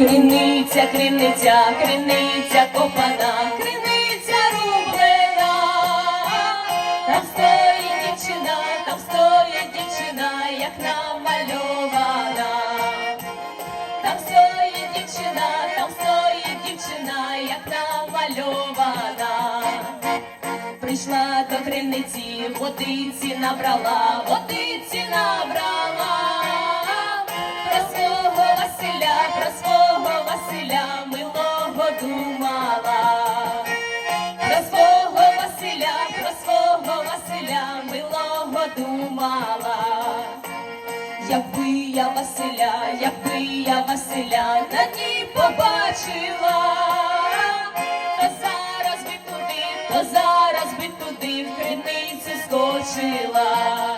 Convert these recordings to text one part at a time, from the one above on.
Криниця, криниця, криниця копана, криниця рублена. Там стоїть дівчина, там стоїть дівчина, як намальована. Там стоїть дівчина, там стоїть дівчина, як намальована. Прийшла до криниці, водиці набрала, водиці думала. Якби я Василя, якби я Василя на дні побачила, то зараз би туди, то зараз би туди в криниці скочила,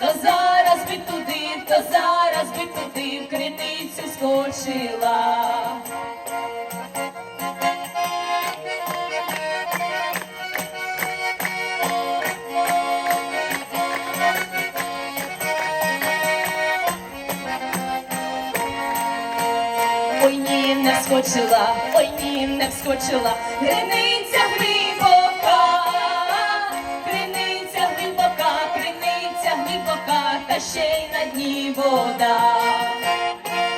то зараз би туди, то зараз би туди в криницю скочила. Не вскочила, ой, ні, не вскочила, криниця глибока, криниця глибока, криниця глибока, та ще й на дні вода.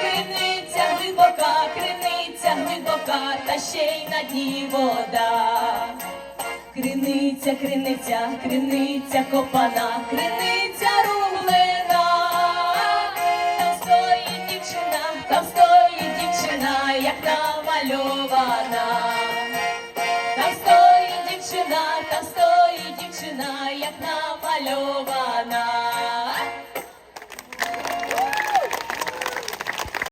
Криниця глибока, криниця глибока, та ще й на дні вода. Криниця, криниця, криниця копана, криниця намальована, там стоїть дівчина, там стоїть дівчина, як намальована.